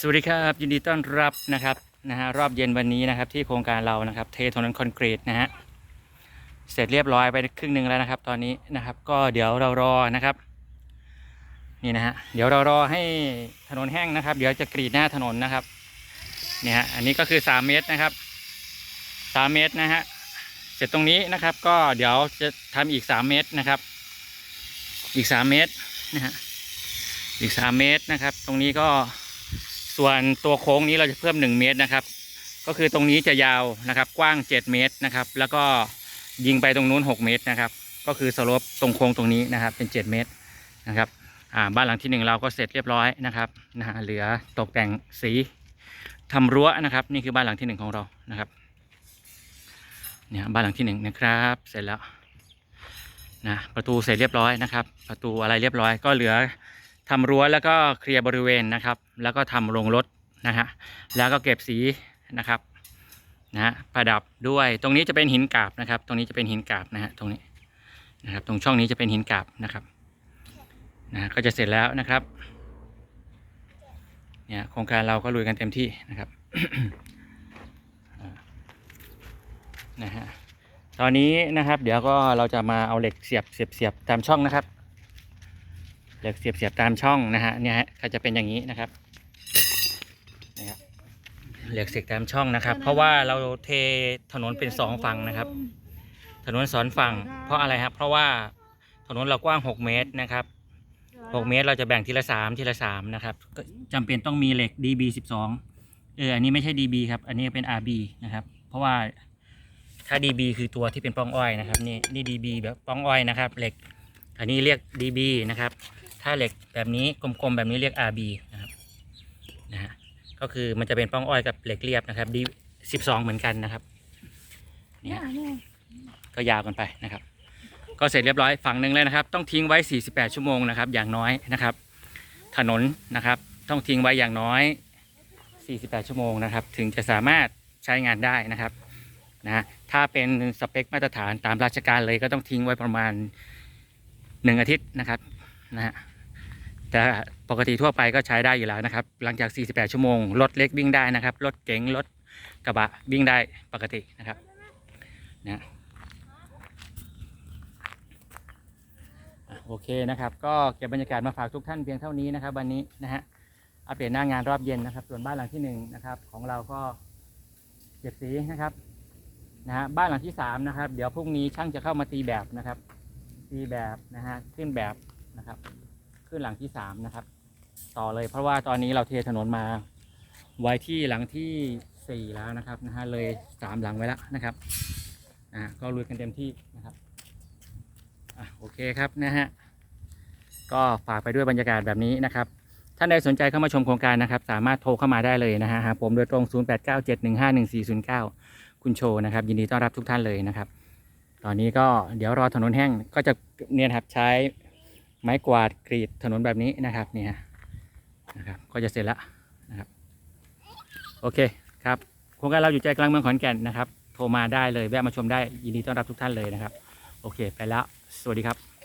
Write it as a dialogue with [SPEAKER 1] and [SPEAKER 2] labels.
[SPEAKER 1] สวัสดีครับยินดีต้อนรับนะครับนะฮะรอบเย็นวันนี้นะครับที่โครงการเรานะครับ เทถนนคอนกรีตนะฮะเสร็จเรียบร้อยไปครึ่งหนึ่งแล้วนะครับ ตอนนี้นะครับ ก็เดี๋ยวเรารอนะครับ นี่นะฮะเดี๋ยวเรารอให้ถนนแห้งนะครับ เดี๋ยวจะกรีดหน้าถนนนะครับเนี่ยฮะอันนี้ก็คือ 3 เมตรนะครับ 3 เมตรนะฮะเสร็จตรงนี้นะครับ ก็เดี๋ยวจะทำอีก 3 เมตรนะครับ อีก 3 เมตรนะฮะอีก 3 เมตรนะครับ ตรงนี้ก็ ส่วนตัวโค้งนี้เราจะเพิ่ม 1 เมตรนะครับ ก็คือตรงนี้จะยาวนะครับ กว้าง 7 เมตรนะครับ แล้วก็ยิงไปตรงนู้น 6 เมตรนะครับ ก็คือสลปตรงโค้งตรงนี้นะครับ เป็น 7 เมตรนะครับบ้านหลังที่ 1 เราก็เสร็จเรียบร้อยนะครับนะเหลือตกแต่งสีทำรั้วนะครับ นี่คือบ้านหลังที่ 1 ของเรานะครับเนี่ยบ้านหลังที่ 1 นะครับ เสร็จแล้วนะประตูเสร็จเรียบร้อยนะครับ ประตูอะไรเรียบร้อยก็เหลือ ทำรั้วแล้วก็เคลียร์บริเวณนะครับ แล้วก็ทำโรงรถนะฮะแล้วก็เก็บสีนะครับนะฮะประดับด้วยตรงนี้จะเป็นหินกาบนะครับ ตรงนี้จะเป็นหินกาบนะฮะตรงนี้นะครับ ตรงช่องนี้จะเป็นหินกาบนะครับนะฮะก็จะเสร็จแล้วนะครับเนี่ยโครงการเราก็ลุยกันเต็มที่นะครับนะฮะตอนนี้นะครับ เดี๋ยวก็เราจะมาเอาเหล็กเสียบเสียบเสียบตามช่องนะครับ เหล็กเสียบเสียบตามช่องนะฮะเนี่ยฮะก็จะเป็นอย่างนี้นะครับนะครับเหล็กเสียบตามช่องนะครับ เพราะว่าเราเทถนนเป็นสองฝั่งนะครับ ถนนสองฝั่ง เพราะอะไรครับ เพราะว่าถนนเรากว้าง 6 เมตรนะครับ 6 เมตรเราจะแบ่งทีละ 3 ทีละ 3 นะครับ ก็จำเป็นต้องมีเหล็ก DB 12 เออ อันนี้ไม่ใช่ DB ครับ อันนี้เป็น RB นะครับ เพราะว่าถ้า DB คือตัวที่เป็นป้องอ้อยนะครับ นี่นี่ DB แบบป้องอ้อยนะครับ เหล็ก อันนี้เรียก DB นะครับาเหล็กแบบนี้กลมๆแบบนี้เรียก RB นะครับนะฮะก็คือมันจะเป็นป้องอ้อยกับเหล็กเรียบนะครับ D 12เหมือนกันนะครับเนี่ยก็ยาวกันไปนะครับ ก็เสร็จเรียบร้อยฝั่งหนึ่งเลยนะครับ ต้องทิ้งไว้ 48 ชั่วโมงนะครับ อย่างน้อยนะครับ ถนนนะครับ ต้องทิ้งไว้อย่างน้อย 48 ชั่วโมงนะครับ ถึงจะสามารถใช้งานได้นะครับนะฮะถ้าเป็นสเปคมาตรฐานตามราชการเลยก็ต้องทิ้งไว้ประมาณ 1 อาทิตย์นะครับนะฮะ แต่ปกติทั่วไปก็ใช้ได้อยู่แล้วนะครับ หลังจาก 48 ชั่วโมง รถเล็กวิ่งได้นะครับ รถเก๋ง รถกระบะวิ่งได้ปกตินะครับนะโอเคนะครับ ก็เก็บบรรยากาศมาฝากทุกท่านเพียงเท่านี้นะครับ วันนี้นะฮะ อัปเดตหน้างานรอบเย็นนะครับ ส่วนบ้านหลังที่หนึ่งนะครับ ของเราก็เก็บสีนะครับ นะฮะ บ้านหลังที่สามนะครับ เดี๋ยวพรุ่งนี้ช่างจะเข้ามาตีแบบนะครับ ตีแบบนะฮะ ขึ้นแบบนะครับ ขึ้นหลังที่สามนะครับ ต่อเลยเพราะว่าตอนนี้เราเทถนนมา ไว้ที่หลังที่สี่แล้วนะครับนะฮะเลยสามหลังไว้แล้วนะครับนะฮะก็ลุยกันเต็มที่นะครับอะโอเคครับนะฮะก็ฝากไปด้วยบรรยากาศแบบนี้นะครับท่านใดสนใจเข้ามาชมโครงการนะครับ สามารถโทรเข้ามาได้เลยนะฮะหาผมโดยตรง 0897151409 คุณโชนะครับ ยินดีต้อนรับทุกท่านเลยนะครับ ตอนนี้ก็เดี๋ยวรอถนนแห้งก็จะเนี่ยนครับใช้ ไม้กวาดกรีดถนนแบบนี้นะครับเนี่ยนะครับก็จะเสร็จแล้วนะครับโอเคครับโครงการเราอยู่ใจกลางเมืองขอนแก่นนะครับ โทรมาได้เลยแวะมาชมได้ยินดีต้อนรับทุกท่านเลยนะครับ โอเค ไปแล้ว สวัสดีครับ